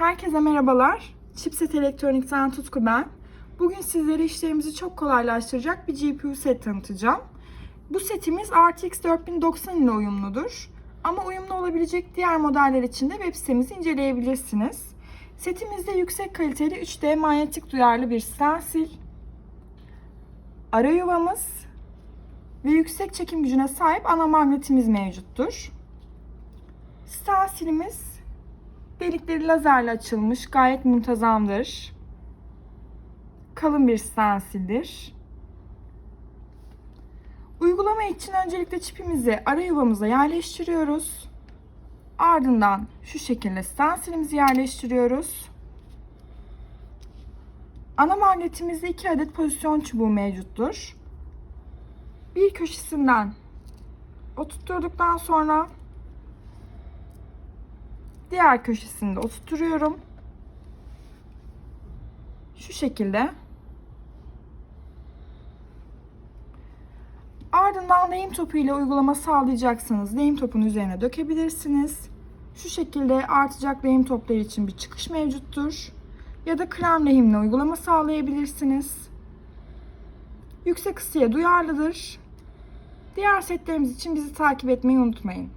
Herkese merhabalar. Chipset Elektronik'ten Tutku ben. Bugün sizlere işlerimizi çok kolaylaştıracak bir GPU set tanıtacağım. Bu setimiz RTX 4090 ile uyumludur. Ama uyumlu olabilecek diğer modeller için de web sitemizi inceleyebilirsiniz. Setimizde yüksek kaliteli 3D manyetik duyarlı bir stensil, ara yuvamız ve yüksek çekim gücüne sahip ana magnetimiz mevcuttur. Stensilimiz Delikleri lazerle açılmış, gayet muntazamdır. Kalın bir stensildir. Uygulama için öncelikle çipimizi ara yuvamıza yerleştiriyoruz. Ardından şu şekilde stensilimizi yerleştiriyoruz. Ana magnetimizde iki adet pozisyon çubuğu mevcuttur. Bir köşesinden oturtturduktan sonra diğer köşesinde oturtuyorum. Şu şekilde. Ardından lehim topu ile uygulama sağlayacaksanız lehim topun üzerine dökebilirsiniz. Şu şekilde artacak lehim topları için bir çıkış mevcuttur. Ya da krem lehimle uygulama sağlayabilirsiniz. Yüksek ısıya duyarlıdır. Diğer setlerimiz için bizi takip etmeyi unutmayın.